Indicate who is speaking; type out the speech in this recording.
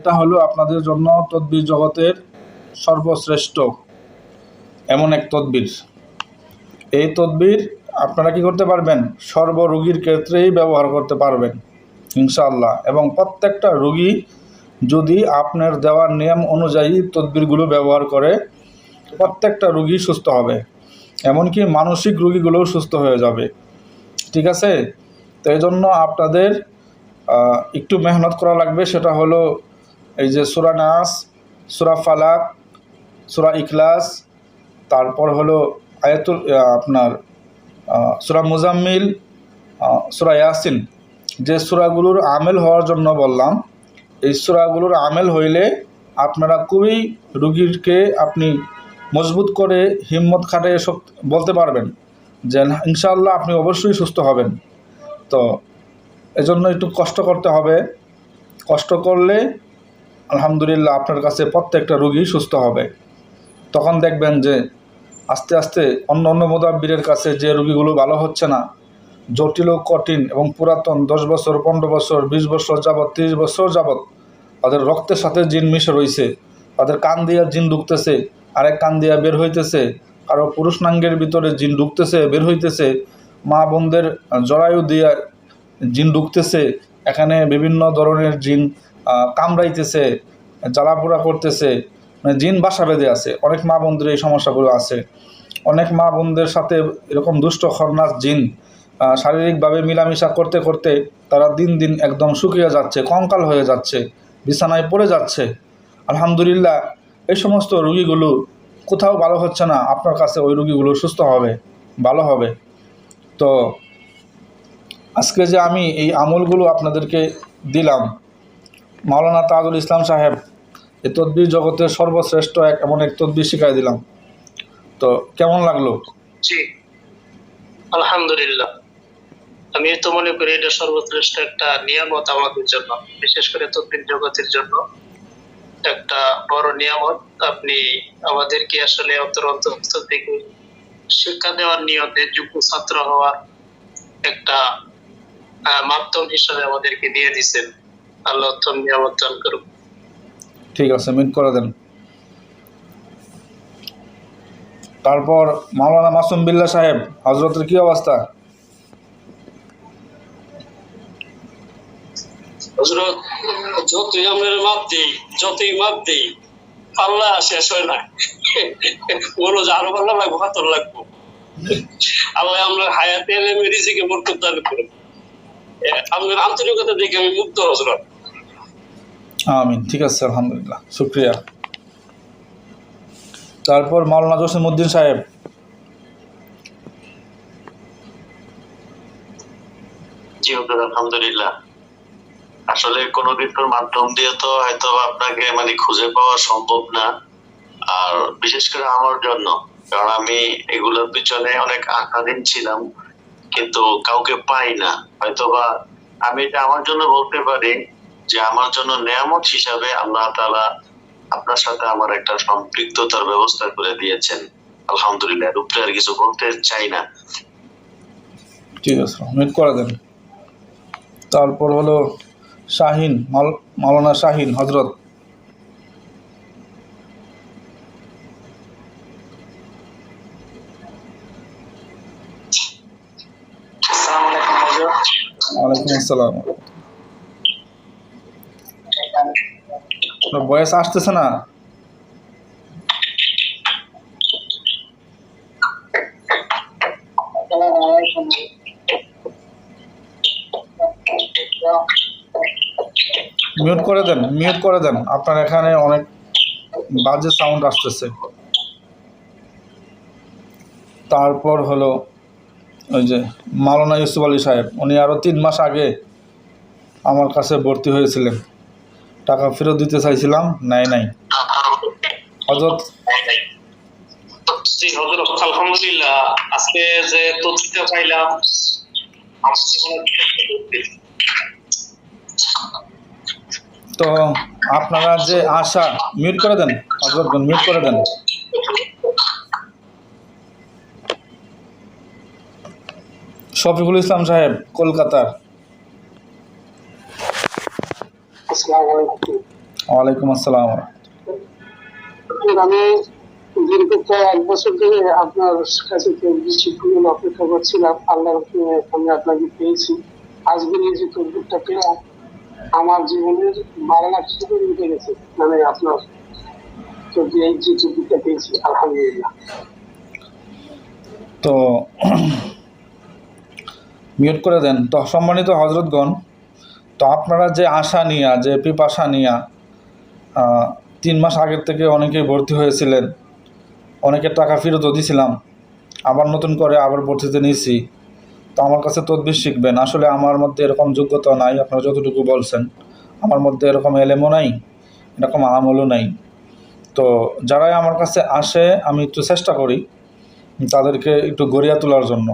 Speaker 1: এটা হলো আপনাদের জন্য তদ্বির জগতের সর্বশ্রেষ্ঠ, এমন এক তদ্বির। এই তদ্বির আপনারা কি করতে পারবেন? সর্বরোগীর ক্ষেত্রেই ব্যবহার করতে পারবেন, ইনশাআল্লাহ। এবং প্রত্যেকটা রোগী যদি আপনার দেওয়ার নিয়ম অনুযায়ী তদবিরগুলো ব্যবহার করে, প্রত্যেকটা রোগী সুস্থ হবে। এমনকি মানসিক রোগীগুলোও সুস্থ হয়ে যাবে। ঠিক আছে? তো এই জন্য আপনাদের একটু মেহনত করা লাগবে। সেটা হলো এই যে সুরা নাস সুরা ফালাক সুরা ইখলাস তারপর হলো আয়াতুল আপনার সুরা মুজাম্মিল সুরা ইয়াসিন। যে সুরাগুলোর আমেল হওয়ার জন্য বললাম এই সুরাগুলোর আমেল হইলে আপনারা খুবই রুগীরকে আপনি মজবুত করে হিম্মত খাটে বলতে পারবেন যে না, ইনশাআল্লাহ আপনি অবশ্যই সুস্থ হবেন। তো এজন্য একটু কষ্ট করতে হবে। কষ্ট করলে আলহামদুলিল্লাহ আপনার কাছে প্রত্যেকটা রুগী সুস্থ হবে। তখন দেখবেন যে আস্তে আস্তে অন্য অন্য মোদাব্বিরের কাছে যে রুগীগুলো ভালো হচ্ছে না, জটিল ও কঠিন এবং পুরাতন দশ বছর, পনেরো বছর, বিশ বছর যাবৎ, তিরিশ বছর যাবৎ তাদের রক্তের সাথে জিন মিশে রয়েছে তাদের কান দিয়া জিন ঢুকতেছে, আরেক কান দিয়া বের হইতেছে, কারও পুরুষনাঙ্গের ভিতরে জিন ঢুকতেছে, বের হইতেছে, মা বোনদের জরায়ু দিয়া জিন ঢুকতেছে, এখানে বিভিন্ন ধরনের জিন কামড়াইতেছে, জ্বালাপোড়া করতেছে মানে জিন বাসা বেঁধে আছে। অনেক মা বোনদের এই সমস্যাগুলো আছে। অনেক মা বোনদের সাথে এরকম দুষ্ট খরনাস জিন শারীরিকভাবে মিলামিশা করতে করতে তারা দিন দিন একদম শুকিয়ে যাচ্ছে, কঙ্কাল হয়ে যাচ্ছে, বিছানায় পড়ে যাচ্ছে। আলহামদুলিল্লাহ, এই সমস্ত রুগীগুলো কোথাও ভালো হচ্ছে না। আপনার কাছে ওই রুগীগুলো সুস্থ হবে, ভালো হবে। তো আজকে যে আমি এই আমলগুলো আপনাদেরকে দিলাম মাওলানা তাজুল ইসলাম সাহেব এই তদ্বির জগতের সর্বশ্রেষ্ঠ এক এমন এক তদ্বির শিখাই দিলাম। তো কেমন লাগল?
Speaker 2: জি, আলহামদুলিল্লাহ। আমি তো মনে করি এটা সর্বশ্রেষ্ঠ একটা নিয়ামত আমাদের জন্য, বিশেষ করে তদ্বির জগতের জন্য। একটা বড় নিয়ামত, আপনি আমাদেরকে আসলে অন্তর অন্তর থেকে শিক্ষা দেওয়ার নিয়তে যোগ্য ছাত্র হওয়ার একটা মাধ্যম হিসাবে আমাদেরকে দিয়ে দিচ্ছেন আল্লাহ উত্তম নিয়ামত দান করুক।
Speaker 1: ঠিক আছে মিট করে দেন। তারপর মাওলানা মাসুম বিল্লা সাহেব হজরতের কি অবস্থা?
Speaker 3: হজরত যতই আমরা মাপ দিই যতই মাপ দিই পাল্লা শেষ হয় না। মনে হচ্ছে আরও পাল্লা লাগবো হাতর লাগবো। আল্লাহ আমরা হায়াতে এলে রিজিকে বরকত দান করুন আপনার আন্তরিকতা দেখে আমি মুগ্ধ হজরত
Speaker 1: আমিন, ঠিক আছে, আলহামদুলিল্লাহ, শুক্রিয়া। তারপর মাওলানা জসিম উদ্দিন সাহেব।
Speaker 4: আপনাকে মানে খুঁজে পাওয়া সম্ভব না, আর বিশেষ করে আমার জন্য, কারণ আমি এগুলোর পিছনে অনেক ছিলাম, কিন্তু কাউকে পাই না। হয়তো বা আমি এটা আমার জন্য বলতে পারি যে আমার জন্য নেয়ামত হিসাবে আল্লাহ তাআলা আপনার সাথে আমার একটা সম্পৃক্ততার ব্যবস্থা করে দিয়েছেন। আলহামদুলিল্লাহ উপরে আর কিছু বলতে চাই না।
Speaker 1: ঠিক আছে মিট করে দেন। তারপর হলো শাহিন মাল মাওলানা শাহিন হজরত
Speaker 2: আসসালামু আলাইকুম হুজুর
Speaker 1: ওয়ালাইকুম আসসালাম। আপনার বয়স আসতেছে না। মিউট করে দেন মিউট করে দেন। আপনার এখানে অনেক বাজে সাউন্ড আসতেছে। তারপর হলো ওই যে মাওলানা ইউসুফ আলী সাহেব, উনি আরও তিন মাস আগে আমার কাছে ভর্তি হয়েছিলেন। টাকা ফেরত দিতে চাইছিলাম নাই নাই। হজরত
Speaker 2: জি হজরত আলহামদুলিল্লাহ আজকে যে তথ্যটা পাইলাম আমার জীবনে
Speaker 1: তো আপনারা যে আশা মিউট করে দেন হজরত মিউট করে দেন। শফিকুল ইসলাম সাহেব কলকাতার
Speaker 2: আসসালামু আলাইকুম
Speaker 1: ওয়ালাইকুম আসসালাম।
Speaker 3: আমি দীর্ঘ প্রায় এক বছর ধরে আপনার কাছে দৃষ্টিভঙ্গি অপেক্ষা করছিলাম আল্লাহর আমি আপনাকে পেয়েছি। আজকের এই যে তরবিরটা পেলাম আমার জীবনের শুরু মিটে গেছে মানে আপনার তো এই যে তরবিরটা পেয়েছি আলহামদুলিল্লাহ।
Speaker 1: তো মিউট করে দেন। তো সম্মানিত হজরতগণ তো আপনারা যে আশা নিয়া, যে পিপাসা নিয়া তিন মাস আগের থেকে অনেকেই ভর্তি হয়েছিলেন। অনেকের টাকা ফেরতও দিয়েছিলাম আবার নতুন করে আবার ভর্তিতে নিয়েছি। তো আমার কাছে তদবির শিখবেন। আসলে আমার মধ্যে এরকম যোগ্যতা নাই, আপনারা যতটুকু বলছেন। আমার মধ্যে এরকম এলেমও নাই, এরকম আমলও নাই। তো যারাই আমার কাছে আসে, আমি একটু চেষ্টা করি তাদেরকে একটু গড়িয়া তোলার জন্য।